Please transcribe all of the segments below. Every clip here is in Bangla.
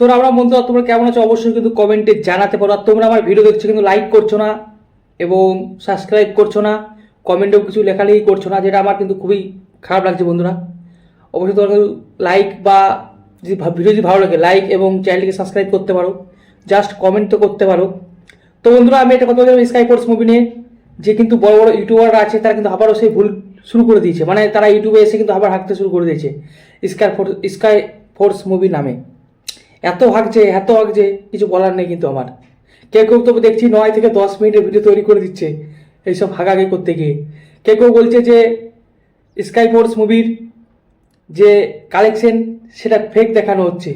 তোমরা আমরা বন্ধুরা তোমরা কেমন আছো অবশ্যই কিন্তু কমেন্টে জানাতে পারো। আর তোমরা আমার ভিডিও দেখছ কিন্তু লাইক করছ না এবং সাবস্ক্রাইব করছ না কমেন্টেও কিছু লেখালেখি করছ না, যেটা আমার কিন্তু খুবই খারাপ লাগছে বন্ধুরা। অবশ্যই তোমরা লাইক বা যদি ভিডিও যদি ভালো লাগে লাইক এবং চ্যানেলটিকে সাবস্ক্রাইব করতে পারো। জাস্ট কমেন্ট তো করতে পারো। তো বন্ধুরা, আমি একটা কথা বললাম স্কাই ফোর্স মুভি নিয়ে। যে কিন্তু বড় বড় ইউটিউবাররা আছে, তারা কিন্তু আবারও সেই ভুল শুরু করে দিয়েছে। মানে তারা ইউটিউবে এসে কিন্তু আবার হাঁকতে শুরু করে দিয়েছে। Sky Force Sky Force movie নামে। এত হাঁকছে এত হাঁকছে কিছু বলার নেই কিন্তু আমার। কেউ কেউ তো দেখছি নয় থেকে দশ মিনিটের ভিডিও তৈরি করে দিচ্ছে এইসব হাগাহাগি করতে গিয়ে। কেউ কেউ বলছে যে স্কাই ফোর্স মুভির যে কালেকশন সেটা ফেক দেখানো হচ্ছে।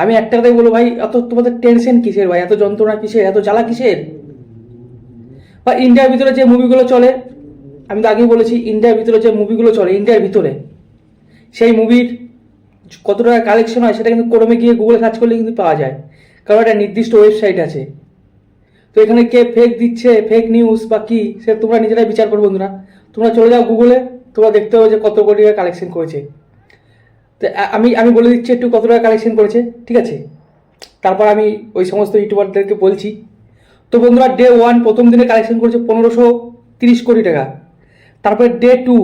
আমি একটা কথাই বলব ভাই, এত তোমাদের টেনশন কিসের ভাই? এত যন্ত্রণা কিসের? এত জ্বালা কিসের? বা ইন্ডিয়ার ভিতরে যে মুভিগুলো চলে, আমি তো আগেই বলেছি ইন্ডিয়ার ভিতরে যে মুভিগুলো চলে ইন্ডিয়ার ভিতরে, সেই মুভির কত টাকা কালেকশন হয় সেটা কিন্তু ক্রমে গিয়ে গুগলে সার্চ করলে কিন্তু পাওয়া যায়। কারণ একটা নির্দিষ্ট ওয়েবসাইট আছে। তো এখানে কে ফেক দিচ্ছে ফেক নিউজ বা কী, সে তোমরা নিজেরাই বিচার করো বন্ধুরা। তোমরা চলে যাও গুগলে তোমরা দেখতে হবে যে কত কোটি টাকা কালেকশন করেছে। তো আমি আমি বলে দিচ্ছি একটু কত টাকা কালেকশন করেছে, ঠিক আছে? তারপর আমি ওই সমস্ত ইউটিউবারদেরকে বলছি। তো বন্ধুরা ডে ওয়ান প্রথম দিনে কালেকশন করেছে পনেরোশো তিরিশ কোটি টাকা। তারপরে ডে টু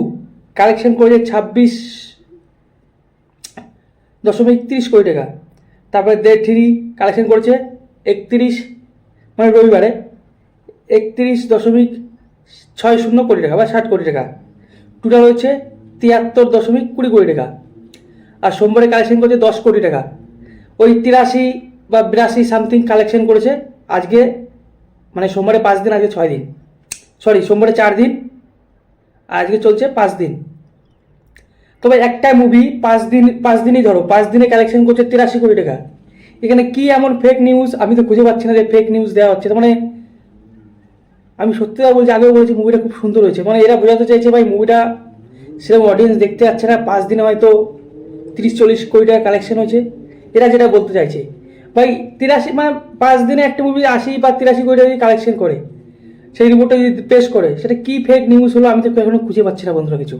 কালেকশন করেছে ছাব্বিশ দশমিক তিরিশ কোটি টাকা। তারপরে ডে থ্রি কালেকশন করেছে, একত্রিশ মানে রবিবারে, একত্রিশ দশমিক ছয় শূন্য কোটি টাকা বা ষাট কোটি টাকা। টোটাল হচ্ছে তিয়াত্তর দশমিক কুড়ি কোটি টাকা। আর সোমবারে কালেকশন করেছে দশ কোটি টাকা। ওই তিরাশি বা বিরাশি সামথিং কালেকশন করেছে আজকে মানে সোমবারে পাঁচ দিন, আজকে ছয় দিন। সরি সোমবারে চার দিন, আজকে চলছে পাঁচ দিন। তবে একটা মুভি পাঁচ দিন, পাঁচ দিনই ধরো, পাঁচ দিনে কালেকশন করছে তিরাশি কোটি টাকা। এখানে কি এমন ফেক নিউজ আমি তো খুঁজে পাচ্ছি না যে ফেক নিউজ দেওয়া হচ্ছে। মানে আমি সত্যি কথা বলছি, আগেও বলেছি মুভিটা খুব সুন্দর হয়েছে। মানে এরা বোঝাতে চাইছে ভাই মুভিটা সেরকম অডিয়েন্স দেখতে যাচ্ছে না। পাঁচ দিনে হয়তো তিরিশ, চল্লিশ কোটি টাকা কালেকশন হয়েছে। এরা যেটা বলতে চাইছে, ভাই তিরাশি মানে পাঁচ দিনে একটা মুভি আশি বা তিরাশি কোটি টাকা কালেকশন করে, সেই রিপোর্টটা যদি পেশ করে, সেটা কি ফেক নিউজ হলো আমি তো এখনও খুঁজে পাচ্ছি না বন্ধুরা কিছু।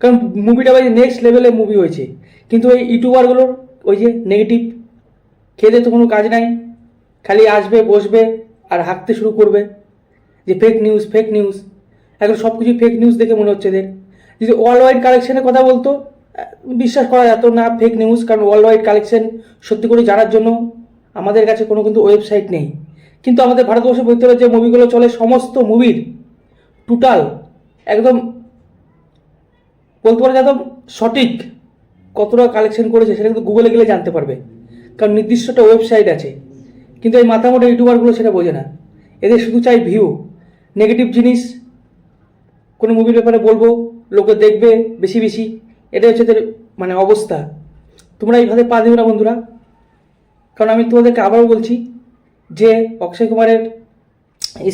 কারণ মুভিটা ভাই নেক্সট লেভেলের মুভি হয়েছে। কিন্তু ওই ইউটিউবারগুলোর ওই যে নেগেটিভ খেতে তো কোনো কাজ নাই। খালি আসবে, বসবে আর হাঁকতে শুরু করবে। যে ফেক নিউজ ফেক নিউজ এখন সব কিছু ফেক নিউজ দেখে মনে হচ্ছে এদের যদি ওয়ার্ল্ড ওয়াইড কালেকশনের কথা বলতো বিশ্বাস করা যেত না ফেক নিউজ কারণ ওয়ার্ল্ড ওয়াইড কালেকশন সত্যি করে জানার জন্য আমাদের কাছে কোনো কিন্তু ওয়েবসাইট নেই। কিন্তু আমাদের ভারতবর্ষের ভিতরে যে মুভিগুলো চলে, সমস্ত মুভির টোটাল একদম বলতে পারে সঠিক কতটা কালেকশন করেছে সেটা কিন্তু গুগলে গেলে জানতে পারবে। কারণ নির্দিষ্ট একটা ওয়েবসাইট আছে, কিন্তু এই মাথা মোটা ইউটিউবারগুলো সেটা বোঝে না। এদের শুধু চাই ভিউ নেগেটিভ জিনিস, কোনো মুভির ব্যাপারে বলব, লোকে দেখবে বেশি বেশি। এটা হচ্ছে এদের মানে অবস্থা। তোমরা এইভাবে পা দিও না বন্ধুরা। কারণ আমি তোমাদেরকে আবারও বলছি যে অক্ষয় কুমারের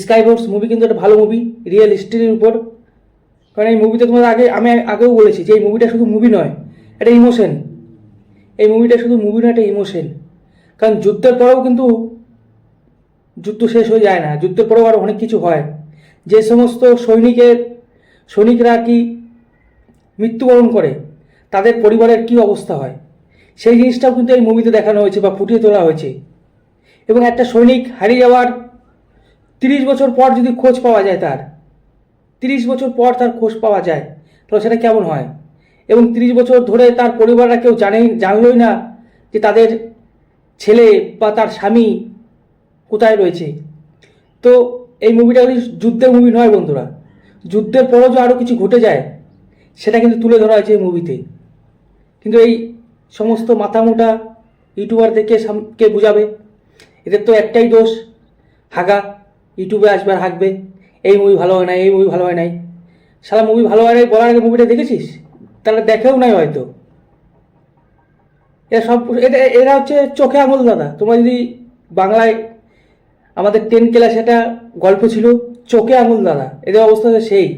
স্কাই ফোর্স মুভি কিন্তু একটা ভালো মুভি রিয়েল হিস্ট্রির উপর। কারণ এই মুভিতে তোমাদের আগে, আমি আগেও বলেছি যে এই মুভিটা শুধু মুভি নয়, এটা ইমোশন এই মুভিটা শুধু মুভি নয়, এটা ইমোশন কারণ যুদ্ধের পরেও কিন্তু যুদ্ধ শেষ হয়ে যায় না। যুদ্ধের পরেও আরও অনেক কিছু হয়। যে সমস্ত সৈনিকের, সৈনিকরা কি মৃত্যুবরণ করে, তাদের পরিবারের কি অবস্থা হয়, সেই জিনিসটাও কিন্তু এই মুভিতে দেখানো হয়েছে বা ফুটিয়ে তোলা হয়েছে। এবং একটা সৈনিক হারিয়ে যাওয়ার তিরিশ বছর পর যদি খোঁজ পাওয়া যায় তার তিরিশ বছর পর তার খোঁজ পাওয়া যায়। তাহলে সেটা কেমন হয়? এবং তিরিশ বছর ধরে তার পরিবাররা কেউ জানেই জানলই না যে তাদের ছেলে বা তার স্বামী কোথায় রয়েছে। তো এই মুভিটা যুদ্ধের মুভি নয় বন্ধুরা। যুদ্ধের পরও যে আরও কিছু ঘটে যায়, সেটা কিন্তু তুলে ধরা হয়েছে এই মুভিতে কিন্তু এই সমস্ত মাথামোটা ইউটিউবারদেরকে কে বুঝাবে? এদের তো একটাই দোষ, হাগা। ইউটিউবে আসবে আর হাঁকবে এই মুভি ভালো হয় নাই, এই মুভি ভালো হয় নাই। সারা মুভি ভালো হয় নাই বলার আগে মুভিটা দেখেছিস? তাহলে দেখেও নাই হয়তো। এরা সব এটা এরা হচ্ছে চোখে আঙুল দাদা। তোমরা যদি বাংলায় আমাদের টেন ক্লাস একটা গল্প ছিল, চোখে আঙুল দাদা। এদের অবস্থা সেই।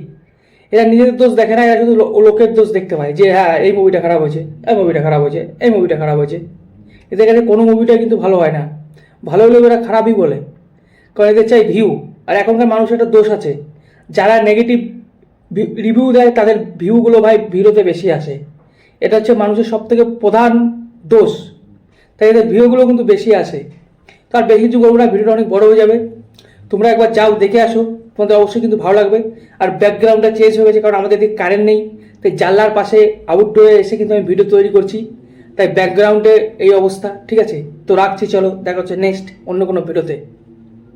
এরা নিজেদের দোষ দেখে না, এরা শুধু লোকের দোষ দেখতে পায় যে হ্যাঁ এই মুভিটা খারাপ হয়েছে, এই মুভিটা খারাপ হয়েছে, এই মুভিটা খারাপ হয়েছে। এদের কাছে কোনো মুভিটা কিন্তু ভালো হয় না। ভালো হলেও এরা খারাপই বলে। এদের চাই ভিউ আর এখনকার মানুষের একটা দোষ আছে। যারা নেগেটিভ রিভিউ দেয়, তাদের ভিউগুলো ভাই ভিউতে বেশি আসে। এটা হচ্ছে মানুষের সব থেকে প্রধান দোষ। তাই এদের ভিডিওগুলো কিন্তু বেশি আসে। তো আর বেশি কিছু করব না, ভিডিওটা অনেক বড় হয়ে যাবে। তোমরা একবার যাও, দেখে আসো। তোমাদের অবশ্যই কিন্তু ভালো লাগবে। আর ব্যাকগ্রাউন্ডটা চেঞ্জ হয়ে গেছে, কারণ আমাদের এদিকে কারেন্ট নেই। তাই জানলার পাশে আউটডোরে এসে কিন্তু আমি ভিডিও তৈরি করছি। তাই ব্যাকগ্রাউন্ডে এই অবস্থা, ঠিক আছে? তো রাখছি, চলো, দেখা হচ্ছে নেক্সট অন্য কোনো ভিডিওতে